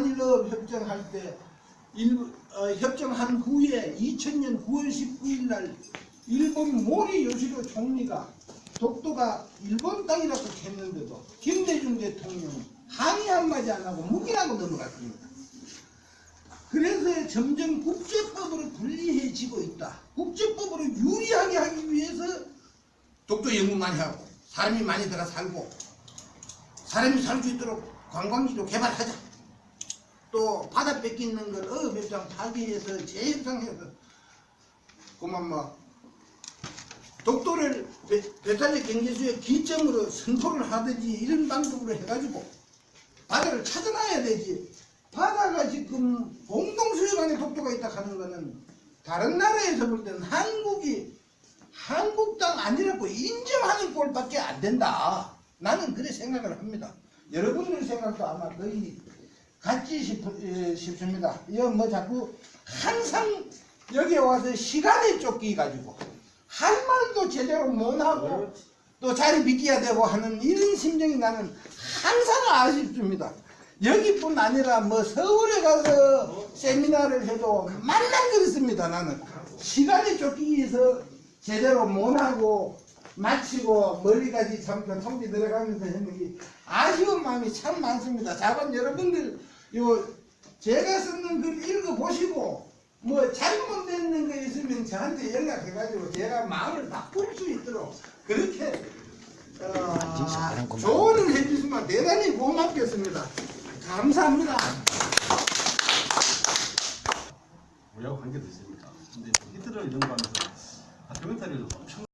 한일업 협정할 때 일, 어, 협정한 후에 2000년 9월 19일 날 일본 모리 요시로 총리가 독도가 일본 땅이라고 했는데도 김대중 대통령 항의 한마디 안 하고 묵인하고 넘어갔습니다. 그래서 점점 국제법으로 불리해지고 있다. 국제법으로 유리하게 하기 위해서 독도 연구 많이 하고 사람이 많이 들어 살고 사람이 살 수 있도록 관광지도 개발하자. 또 바다 뺏기는 걸 어업 협상 파기해서 재협상해서 그만 뭐 독도를 배- 배탈적 경제수의 기점으로 선포를 하든지 이런 방법으로 해가지고 바다를 찾아놔야 되지. 바다가 지금 공동수요관에 독도가 있다 하는 거는 다른 나라에서 볼 때는 한국이 한국 땅 아니라고 인정하는 꼴밖에 안 된다. 나는 그래 생각을 합니다. 여러분들 생각도 아마 거의 같지 싶, 에, 싶습니다. 이거 뭐 자꾸 항상 여기 와서 시간에 쫓기 가지고 할 말도 제대로 못하고 또 자리 비켜야 되고 하는 이런 심정이 나는 항상 아쉽습니다. 여기뿐 아니라 뭐 서울에 가서 세미나를 해도 만날 그렇습니다. 나는 시간에 쫓기기 위해서 제대로 못하고 마치고 멀리까지 잠깐 성지 들어가면서 했는데 아쉬운 마음이 참 많습니다. 작은 여러분들 요 제가 쓰는 글 읽어보시고 뭐 잘못된 거 있으면 저한테 연락해가지고 제가 마음을 바꿀 수 있도록 그렇게 어, 조언을 해주시면 대단히 고맙겠습니다. 감사합니다. 뭐라고 관계도 있습니까? 근데 히트를 연구하면서 다큐멘터리를 엄청